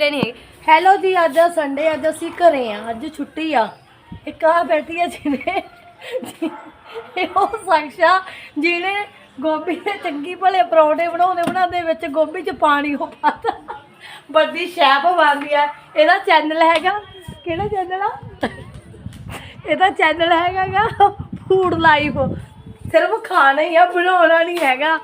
ਲੈਣੀ ਹੈ ਹੈਲੋ ਜੀ, ਅੱਜ ਸੰਡੇ ਅੱਜ ਅਸੀਂ ਘਰੇ ਆ, ਅੱਜ ਛੁੱਟੀ ਆ। ਇੱਕ ਆ ਬੈਠੀ ਆ ਜਿਹਨੇ ਇਹ ਉਹ ਸ਼ਖਸ਼ਾ ਜਿਹਨੇ ਗੋਭੀ ਦੇ ਚੰਗੀ ਭਲੇ ਪਰੌਂਠੇ ਬਣਾਉਂਦੇ ਬਣਾਉਂਦੇ ਵਿੱਚ ਗੋਭੀ 'ਚ ਪਾਣੀ ਉਹ ਪਾਤਾ। ਵੱਡੀ ਸ਼ੈਫ ਬਣਦੀ ਆ। ਇਹਦਾ ਚੈਨਲ ਹੈਗਾ। ਕਿਹੜਾ ਚੈਨਲ ਆ? ਇਹਦਾ ਚੈਨਲ ਹੈਗਾਗਾ ਫੂਡ ਲਾਈਫ ਸਿਰਫ ਖਾਣਾ ਹੀ ਆ, ਬਣਾਉਣਾ ਨਹੀਂ ਹੈਗਾ।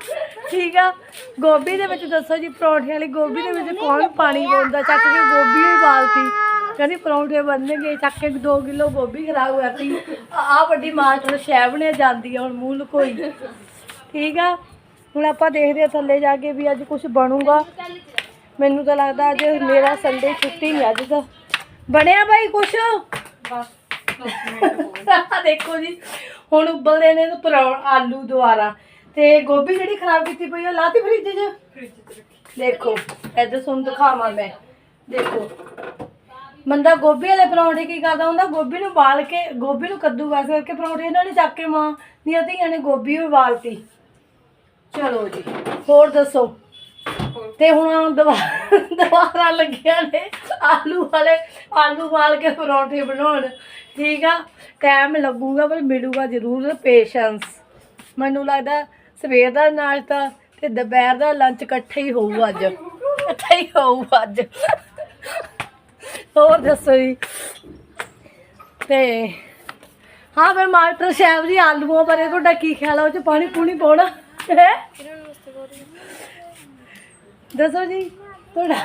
ਠੀਕ ਆ? ਗੋਭੀ ਦੇ ਵਿੱਚ ਦੱਸੋ ਜੀ ਪਰੌਂਠੇ ਵਾਲੀ ਗੋਭੀ ਦੇ ਵਿੱਚ ਕੌਣ ਪਾਣੀ ਪਾਉਂਦਾ? ਚੱਕ ਕੇ ਗੋਭੀ ਹੀ ਬਾਲਤੀ। ਕਹਿੰਦੀ ਪਰੌਂਠੇ ਬਣਨਗੇ, ਚੱਕ ਕੇ 2 ਕਿਲੋ ਗੋਭੀ ਖਰਾਬ ਕਰਤੀ। ਆ ਵੱਡੀ ਮਾਸਟਰ ਸ਼ੈਫ ਨੇ ਜਾਂਦੀ ਆ, ਹੁਣ ਮੂੰਹ ਲੁਕੋਈ। ਠੀਕ ਆ? ਹੁਣ ਆਪਾਂ ਦੇਖਦੇ ਆ ਥੱਲੇ ਜਾ ਕੇ ਵੀ ਅੱਜ ਕੁਝ ਬਣੂਗਾ। ਮੈਨੂੰ ਤਾਂ ਲੱਗਦਾ ਅੱਜ ਮੇਰਾ ਸੰਡੇ ਛੁੱਟੀ ਨਹੀਂ ਅੱਜ ਤਾਂ। ਬਣਿਆ ਬਾਈ ਕੁਛ? ਆਹ ਦੇਖੋ ਜੀ, ਹੁਣ ਉਬਲਦੇ ਨੇ ਤੇ ਪਰੌ ਆਲੂ ਦੁਆਰਾ। ਤੇ ਗੋਭੀ ਜਿਹੜੀ ਖਰਾਬ ਕੀਤੀ ਪਈ ਆ, ਲਾਤੀ ਫ੍ਰਿਜ 'ਚ? ਦੇਖੋ, ਇੱਧਰ ਸੁਣ ਦਿਖਾਵਾਂ ਮੈਂ। ਦੇਖੋ। ਬੰਦਾ ਗੋਭੀ ਵਾਲੇ ਪਰੌਂਠੇ ਕੀ ਕਰਦਾ ਹੁੰਦਾ? ਗੋਭੀ ਨੂੰ ਬਾਲ ਕੇ, ਗੋਭੀ ਨੂੰ ਕੱਦੂਕਸ ਕਰਕੇ ਪਰੌਂਠੇ ਇਹਨਾਂ ਨੇ ਚੱਕ ਕੇ ਮਾਂ, ਦੀਆਂ ਧੀਆਂ ਨੇ ਗੋਭੀ ਵੀ ਬਾਲਤੀ ਚਲੋ ਜੀ, ਹੋਰ ਦੱਸੋ? ਤੇ ਹੁਣ ਦੁਬਾਰਾ ਦੁਬਾਰਾ ਲੱਗਿਆ ਨੇ ਆਲੂ ਵਾਲੇ, ਆਲੂ ਵਾਲ ਕੇ ਪਰੌਂਠੇ ਬਣਾਉਣ। ਠੀਕ ਆ? ਟਾਈਮ ਲੱਗੂਗਾ, ਪਰ ਮਿਲੂਗਾ ਜ਼ਰੂਰ ਪੇਸ਼ੈਂਸ ਮੈਨੂੰ ਲੱਗਦਾ ਸਵੇਰ ਦਾ ਨਾਸ਼ਤਾ ਤੇ ਦੁਪਹਿਰ ਦਾ ਲੰਚ ਇਕੱਠੇ ਹੀ ਹੋਊ ਅੱਜ। ਇਕੱਠਾ ਹੀ ਹੋਊ ਅੱਜ। ਹੋਰ ਦੱਸੋ ਜੀ? ਤੇ ਹਾਂ, ਫਿਰ ਮਾਸਟਰ ਸ਼ੈਫ ਜੀ ਆਲੂਆਂ ਬਾਰੇ ਤੁਹਾਡਾ ਕੀ ਖਿਆਲ ਆ? ਉਹ ਚ ਪਾਣੀ ਪੂਣੀ ਪਾਉਣਾ ਹੈ? ਦੱਸੋ ਜੀ ਤੁਹਾਡਾ